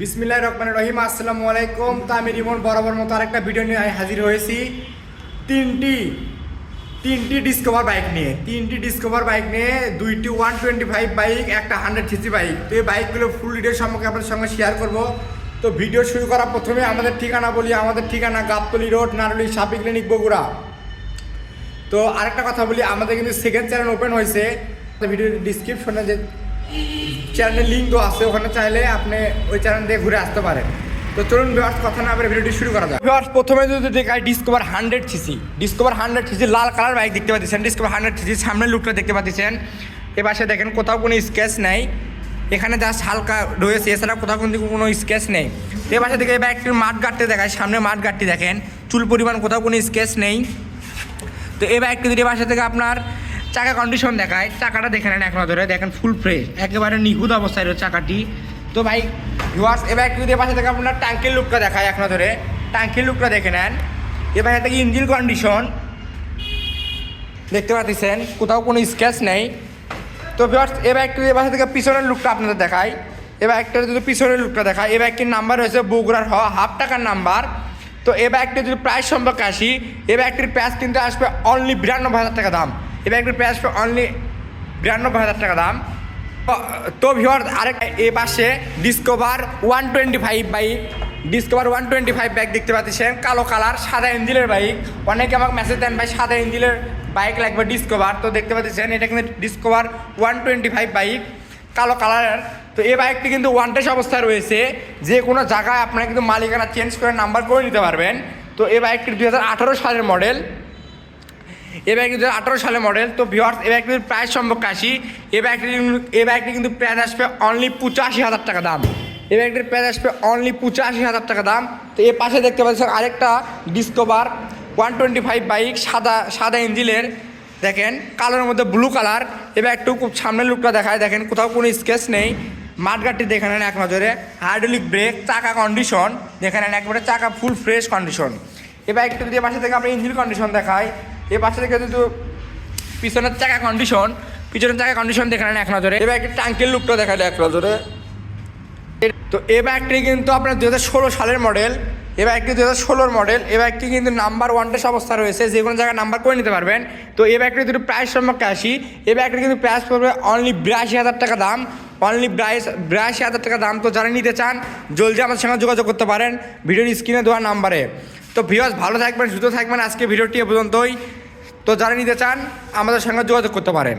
বিসমিল্লাহ রহমান রহিম। আসসালামু আলাইকুম তো আমি রিমন বরাবর মতো আরেকটা ভিডিও নিয়ে হাজির হয়েছি। তিনটি তিনটি ডিসকভার বাইক নিয়ে। তিনটি ডিসকভার বাইক নিয়ে দুইটি ওয়ান টোয়েন্টি ফাইভ বাইক একটা হান্ড্রেড সিসি বাইক তো এই বাইকগুলো ফুল ডিটেল সম্পর্কে আপনার সঙ্গে শেয়ার করব। তো ভিডিও শুরু করার প্রথমে আমাদের ঠিকানা বলি। আমাদের ঠিকানা গাবতলি রোড, নারুলি সাপি ক্লিনিক, বগুড়া। তো আরেকটা কথা বলি, আমাদের কিন্তু সেকেন্ড চ্যানেল ওপেন হয়েছে। ভিডিও ডিসক্রিপশনে যে চ্যানেলের লিঙ্ক দেওয়া আছে, ওখানে চাইলে আপনি ওই চ্যানেল দিয়ে ঘুরে আসতে পারেন। তো চলুন ভিউয়ার্স কথা না বলে ভিডিওটি শুরু করা যাক। ভিউয়ার্স প্রথমে যদি দেখাই Discover hundred CC Discover hundred CC লাল কালার বাইক দেখতে পাচ্ছেন। ডিসকভার হান্ড্রেড সিসি সামনের লুকটা দেখতে পাচ্ছেন। এ পাশে দেখেন, কোথাও কোনো স্কেচ নেই। এখানে জাস্ট হালকা রয়েছে, এছাড়া কোথাও কোনো কিন্তু কোনো স্কেচ নেই। এ পাশে থেকে বাইকটির মাঠ গাটতে দেখায় সামনে মাঠ গাটটি দেখেন। চুল পরিমাণ কোথাও কোনো স্কেচ নেই। তো এই বাইকটি যদি বাসা থেকে আপনার চাকা কন্ডিশন দেখায়, চাকাটা দেখে নেন এক নজরে, দেখেন ফুল ফ্রেশ একেবারে নিখুঁত অবস্থায় রয়েছে চাকাটি। তো ভাই ভিউয়ার্স এবার একটু যদি পাশে থেকে আপনার ট্যাঙ্কের লুকটা দেখায় এক নজরে। ট্যাঙ্কের লুকটা দেখে নেন। এ বাইক থেকে ইঞ্জিন কন্ডিশন দেখতে পাচ্ছেন, কোথাও কোনো স্ক্র্যাচ নেই। তো ভিউয়ার্স এ বাইকটি যদি বাসা থেকে পিছনের লুকটা আপনাদের দেখায় এ বাইকটার যদি পিছনের লুকটা দেখায় এ বাইকটির নাম্বার রয়েছে বগুড়ার হ হাফ টাকার নাম্বার তো এ বাইকটি যদি প্রাইস সম্পর্কে আসি এ বাইকটির প্রাইস কিন্তু আসবে অনলি বিরানব্বই হাজার টাকা দাম। এ বাইকটির প্রাইস অনলি বিরানব্বই হাজার টাকা দাম। তো- ভিওর আরেক এ পাশে Discover one twenty five bike Discover one twenty five bike দেখতে পাচ্ছেন, কালো কালার সাদা ইঞ্জিনের বাইক অনেকে আমাকে মেসেজ দেন, ভাই, সাদা ইঞ্জিনের বাইক লাগবে ডিসকভার তো দেখতে পাচ্ছেন, এটা কিন্তু Discover one twenty five bike কালো কালারের তো এই বাইকটি কিন্তু ওয়ান টেস অবস্থায় রয়েছে। যে কোনো জায়গায় আপনারা কিন্তু মালিকানা চেঞ্জ করে নাম্বার করে নিতে পারবেন। তো এই বাইকটি দুই হাজার আঠারো সালের মডেল এ বাইকটি দু আঠারো সালে মডেল তো ভিওয়ার্স এ বাইকটির প্রাইস সম্পর্কে আসি। এ বাইকটি এ বাইকটি কিন্তু প্রাইস আসবে অনলি পঁচাশি হাজার টাকা দাম। এ বাইকটির প্রাইস আসবে অনলি পঁচাশি হাজার টাকা দাম। তো এর পাশে দেখতে পাচ্ছেন আরেকটা Discover one twenty five bike সাদা সাদা ইঞ্জিনের দেখেন, কালোর মধ্যে ব্লু কালার এবার একটু খুব সামনের লুকটা দেখায়। দেখেন, কোথাও কোনো স্কেচ নেই। মাঠগাটটি দেখে নেন এক নজরে। হাইড্রোলিক ব্রেক চাকা কন্ডিশন দেখে নেন একবারে চাকা ফুল ফ্রেশ কন্ডিশন এবার একটু দিয়ে পাশে থেকে আমরা ইঞ্জিন কন্ডিশন দেখাই এ পাশে থেকে যদি পিছনের চাকা কন্ডিশন পিছনের চাকা কন্ডিশন দেখে নেন এক নজরে। এবার একটি ট্যাঙ্কের লুকটা দেখালে এক নজরে। তো এ ব্যাগটি কিন্তু আপনার দু ষোলো সালের মডেল এ ব্যাগটি দু হাজার মডেল এ ব্যাগটি কিন্তু নাম্বার ওয়ান টেস অবস্থা রয়েছে, যে কোনো জায়গায় নাম্বার করে নিতে পারবেন। তো এ ব্যাগটি দুটো প্রাইস সম্পর্কে আসি। এ ব্যাগটি কিন্তু প্রাইস পড়বে অনলি বিরাশি হাজার টাকা দাম অনলি ব্রাইস বিরাশি হাজার টাকা দাম। তো যারা নিতে চান, জলদি আমার সঙ্গে যোগাযোগ করতে পারেন, ভিডিওর স্ক্রিনে দেওয়া নাম্বারে তো ভিউয়ার্স, ভালো থাকবেন, সুস্থ থাকবেন। আজকে ভিডিওটি পর্যন্তই। তো যারা নিতে চান, আমাদের সঙ্গে যোগাযোগ করতে পারেন।